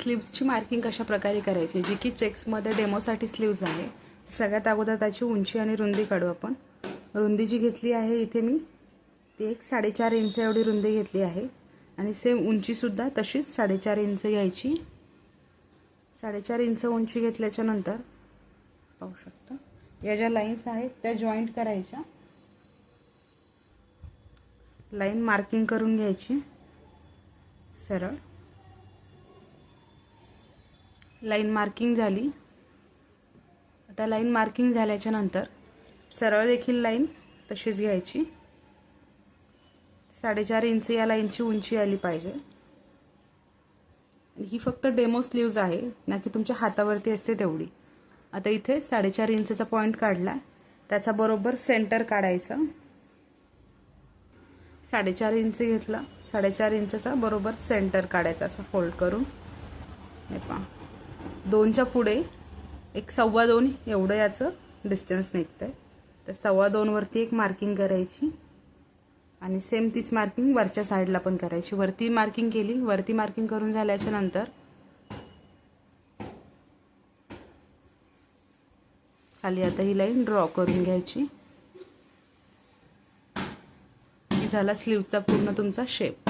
स्लीव्सची marking कशा प्रकारे करायची? जी की चेक्समध्ये डेमोसाठी स्लीव्ज आहे सगळ्यात अगोदर त्याची उंची आणि रुंदी काढू आपण. रुंदी जी घेतली आहे इथे मी ती एक साडेचार इंच एवढी रुंदी घेतली आहे. आणि सेम उंचीसुद्धा तशीच साडेचार इंच घ्यायची साडेचार इंच उंची घेतल्याच्या नंतर पाहू शकता या ज्या लाईन्स आहेत त्या जॉईंट करायच्या. लाईन मार्किंग करून घ्यायची. सरळ. लाईन मार्किंग झाली. आता लाईन मार्किंग झाल्याच्यानंतर सरळ देखील लाईन तशीच घ्यायची. साडेचार इंच या लाईनची उंची आली पाहिजे. ही फक्त डेमो स्लीव्ज आहे ना की तुमच्या हातावरती असते तेवढी. आता इथे साडेचार इंचचा पॉईंट काढला त्याचा बरोबर सेंटर काढायचा. साडेचार इंच घेतला साडेचार इंचचा बरोबर सेंटर काढायचा असं फोल्ड करून. हे पहा. दोनच्या पुढे एक सव्वा दोन एवढं याचं डिस्टन्स निघतं आहे तर सव्वा दोनवरती एक मार्किंग करायची आणि सेम तीच मार्किंग वरच्या साईडला पण करायची. वरती मार्किंग केली वरती मार्किंग करून झाल्याच्यानंतर खाली आता ही लाईन ड्रॉ करून घ्यायची. झाला स्लीवचा पूर्ण तुमचा शेप